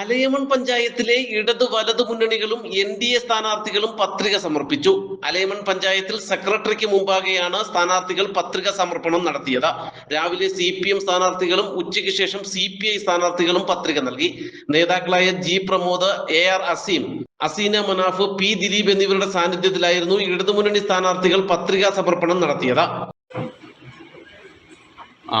അലയമൺ പഞ്ചായത്തിലെ ഇടതു വലതു മുന്നണികളും എൻ ഡി എ സ്ഥാനാർത്ഥികളും പത്രിക സമർപ്പിച്ചു. അലയമൺ പഞ്ചായത്തിൽ സെക്രട്ടറിക്ക് മുമ്പാകെയാണ് സ്ഥാനാർത്ഥികൾ പത്രിക സമർപ്പണം നടത്തിയത്. രാവിലെ സി പി എം സ്ഥാനാർത്ഥികളും ഉച്ചയ്ക്ക് ശേഷം സി പി ഐ സ്ഥാനാർത്ഥികളും പത്രിക നൽകി. നേതാക്കളായ G Pramod A R Azeem Aseena Manaf P Dileep എന്നിവരുടെ സാന്നിധ്യത്തിലായിരുന്നു ഇടതുമുന്നണി സ്ഥാനാർത്ഥികൾ പത്രികാ സമർപ്പണം നടത്തിയത്. ആ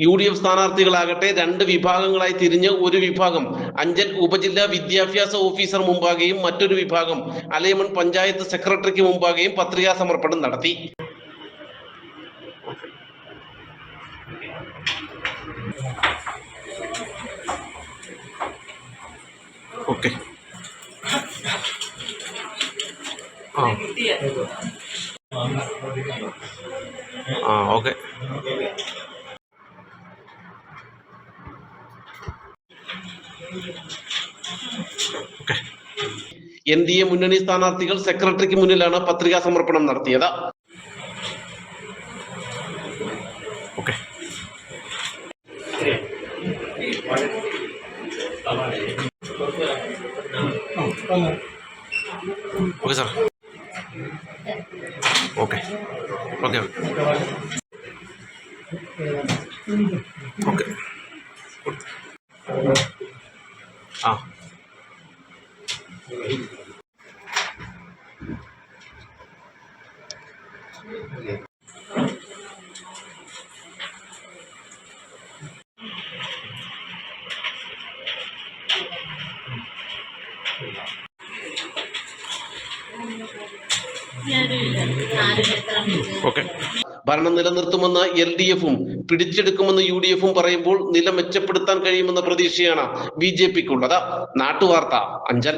യു ഡി എഫ് സ്ഥാനാർത്ഥികളാകട്ടെ രണ്ട് വിഭാഗങ്ങളായി തിരിഞ്ഞ് ഒരു വിഭാഗം അഞ്ചൽ ഉപജില്ലാ വിദ്യാഭ്യാസ ഓഫീസർ മുമ്പാകെയും മറ്റൊരു വിഭാഗം അലയമൺ പഞ്ചായത്ത് സെക്രട്ടറിക്ക് മുമ്പാകെയും പത്രികാ സമർപ്പണം നടത്തി. ഓക്കെ. ആ. ആ ഓക്കെ. എൻ ഡി എ മുന്നണി സ്ഥാനാർത്ഥികൾ സെക്രട്ടറിക്ക് മുന്നിലാണ് പത്രികാ സമർപ്പണം നടത്തിയത്. Okay. Okay sir okay. Okay. Okay. ആ. ഓക്കെ. ഭരണം നിലനിർത്തുമെന്ന് എൽ ഡി എഫും പിടിച്ചെടുക്കുമെന്ന് യു ഡി എഫും പറയുമ്പോൾ നില മെച്ചപ്പെടുത്താൻ കഴിയുമെന്ന പ്രതീക്ഷയാണ് ബി ജെ പിക്കുള്ളത്. നാട്ടുവാർത്ത അഞ്ചൽ.